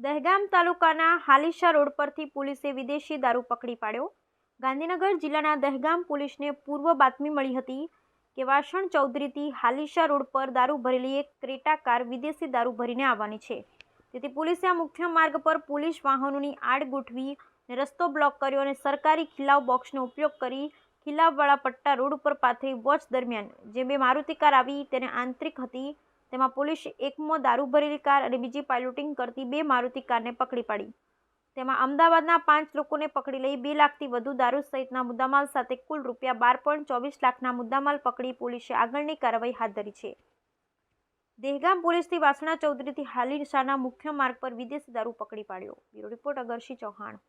દહેગામ તાલુકાના હાલીશા રોડ પરથી પોલીસે વિદેશી દારૂ પકડી પાડ્યો. ગાંધીનગર જિલ્લાના દહેગામ પોલીસને પૂર્વ બાતમી મળી હતી કે વાસણ ચૌધરીથી હાલીશા રોડ પર દારૂ ભરેલી એક ક્રેટા કાર વિદેશી દારૂ ભરીને આવવાની છે. તેથી પોલીસે આ મુખ્ય માર્ગ પર પોલીસ વાહનોની આડ ગોઠવી રસ્તો બ્લોક કર્યો અને સરકારી ખિલાવ બોક્સનો ઉપયોગ કરી ખિલાવવાળા પટ્ટા રોડ ઉપર પાથરી વોચ દરમિયાન જે બે મારુતિ કાર આવી તેને આંતરિક હતી તેમાં પોલીસે એકમો દારૂ ભરેલી કાર અને બીજી પાયલોટિંગ કરતી બે મારુતિ કારને પકડી પાડી. તેમાં અમદાવાદના પાંચ લોકોને પકડી લઈ બે લાખથી વધુ દારૂ સહિતના મુદ્દામાલ સાથે કુલ રૂપિયા બાર પોઈન્ટ ચોવીસ લાખના મુદ્દામાલ પકડી પોલીસે આગળની કાર્યવાહી હાથ ધરી છે. દહેગામ પોલીસથી વાસણા ચૌધરીથી હાલીશાના મુખ્ય માર્ગ પર વિદેશી દારૂ પકડી પાડ્યો. Bureau report Agarsinh Chauhan.